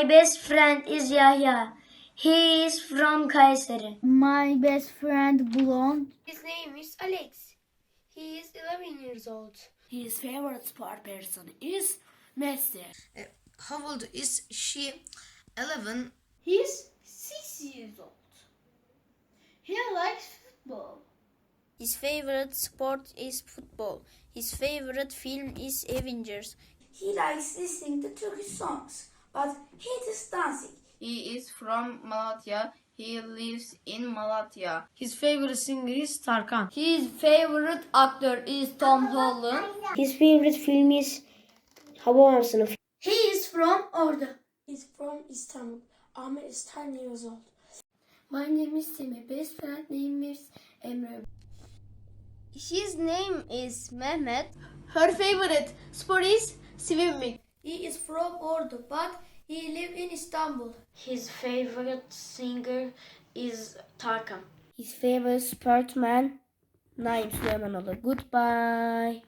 My best friend is Yahya. He is from Kayseri. My best friend blonde. His name is Alex. He is 11 years old. His favorite sport person is Messi. Uh, how old is she? 11. He's 6 years old. He likes football. His favorite sport is football. His favorite film is Avengers. He likes listening to Turkish songs, but hates dancing. He is from Malatya. He lives in Malatya. His favorite singer is Tarkan. His favorite actor is Tom Holland. His favorite film is Hababam Sınıfı. He is from Ordu. He's from Istanbul. Ahmet is 10 years old. My name is Simi. Best friend name is Emre. His name is Mehmet. Her favorite sport is swimming. He is from Ordu, but he live in Istanbul. His favorite singer is Tarkan. His favorite sportsman Naim Süleymanoğlu. Goodbye.